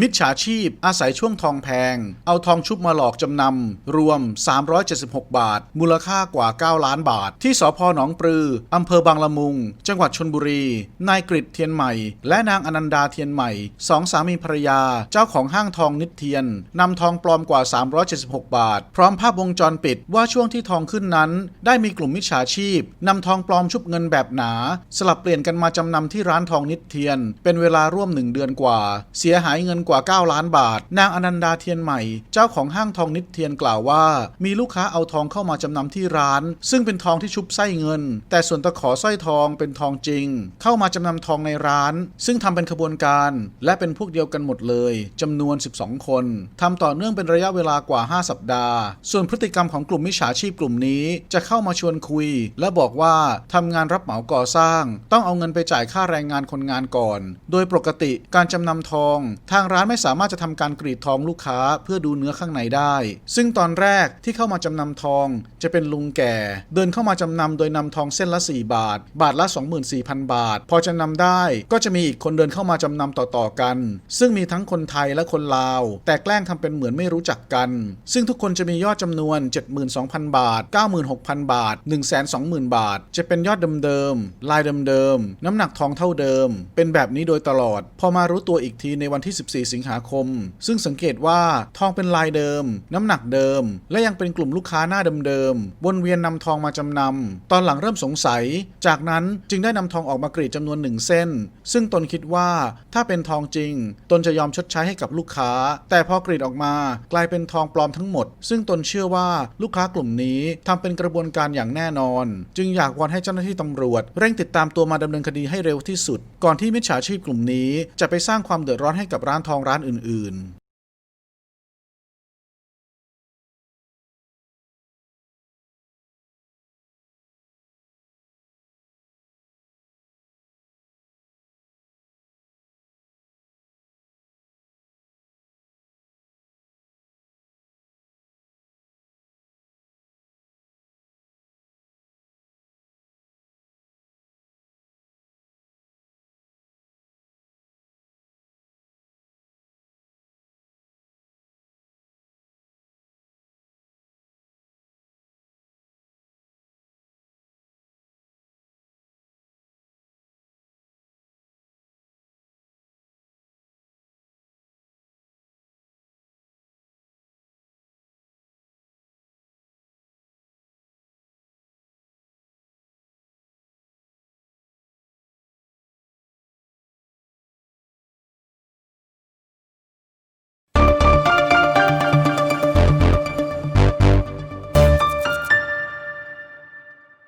มิจฉาชีพอาศัยช่วงทองแพง เอาทองชุบมาหลอกจำนำ รวม 376 บาท มูลค่ากว่า 9 ล้านบาท ที่สพหนองปลืออำเภอบางละมุง จังหวัดชนบุรี นายกริตเทียนใหม่ และนางอนันดาเทียนใหม่สองสามีภรรยา เจ้าของห้างทองนิดเทียนนำทองปลอมกว่า 376 บาท พร้อมภาพวงจรปิดว่าช่วงที่ทองขึ้นนั้น ได้มีกลุ่มมิจฉาชีพนำทองปลอมชุบเงินแบบหนา สลับเปลี่ยนกันมาจำนำที่ร้านทองนิดเทียน เป็นเวลาร่วมหนึ่งเดือนกว่า เสียหายเงินกว่า 9 ล้านบาท นางอนันดาเทียนใหม่ เจ้าของห้างทองนิดเทียนกล่าวว่า มีลูกค้าเอาทองเข้ามาจำนำที่ร้าน ซึ่งเป็นทองที่ชุบไส้เงิน แต่ส่วนตะขอสร้อยทองเป็นทองจริง เข้ามาจำนำทองในร้าน ซึ่งทำเป็นขบวนการ และเป็นพวกเดียวกันหมดเลยจำนวน 12 คนทำต่อเนื่องเป็นระยะเวลากว่า 5 สัปดาห์ ส่วนพฤติกรรมของกลุ่มมิจฉาชีพกลุ่มนี้จะเข้ามาชวนคุย และบอกว่าทำงานรับเหมาก่อสร้าง ต้องเอาเงินไปจ่ายค่าแรงงานคนงานก่อน โดยปกติการจำนำทอง ทางร้านไม่สามารถจะทำการกรีดทองลูกค้าเพื่อดูเนื้อข้างในได้ ซึ่งตอนแรกที่เข้ามาจำนำทองจะเป็นลุงแก่ เดินเข้ามาจำนำโดยนำทองเส้นละ 4 บาท บาทละ 24,000 บาท พอจะนำได้ก็จะมีอีกคนเดินเข้ามาจำนำต่อๆกัน ซึ่งมีทั้งคนไทยและคนลาว แต่แกล้งทำเป็นเหมือนไม่รู้จักกัน ซึ่งทุกคนจะมียอดจำนวน 72,000 บาท 96,000 บาท 120,000 บาท จะเป็นยอดเดิมๆลายเดิมๆน้ำหนักทองเท่าเดิม เป็นแบบนี้โดยตลอด พอมารู้ตัวอีกทีในวันที่14 สิงหาคม ซึ่งสังเกตว่าทองเป็นลายเดิม น้ำหนักเดิม และยังเป็นกลุ่มลูกค้าหน้าเดิมๆวนเวียนนำทองมาจำนำตอนหลังเริ่มสงสัย จากนั้นจึงได้นำทองออกมากรีดจำนวนหนึ่งเส้น ซึ่งตนคิดว่าถ้าเป็นทองจริง ตนจะยอมชดใช้ให้กับลูกค้า แต่พอกรีดออกมากลายเป็นทองปลอมทั้งหมด ซึ่งตนเชื่อว่าลูกค้ากลุ่มนี้ทำเป็นกระบวนการอย่างแน่นอน จึงอยากวอนให้เจ้าหน้าที่ตำรวจ เร่งติดตามตัวมาดำเนินคดีให้เร็วที่สุด ก่อนที่มิจฉาชีพกลุ่มนี้จะไปสร้างความเดือดร้อนให้กับร้านทองร้านอื่น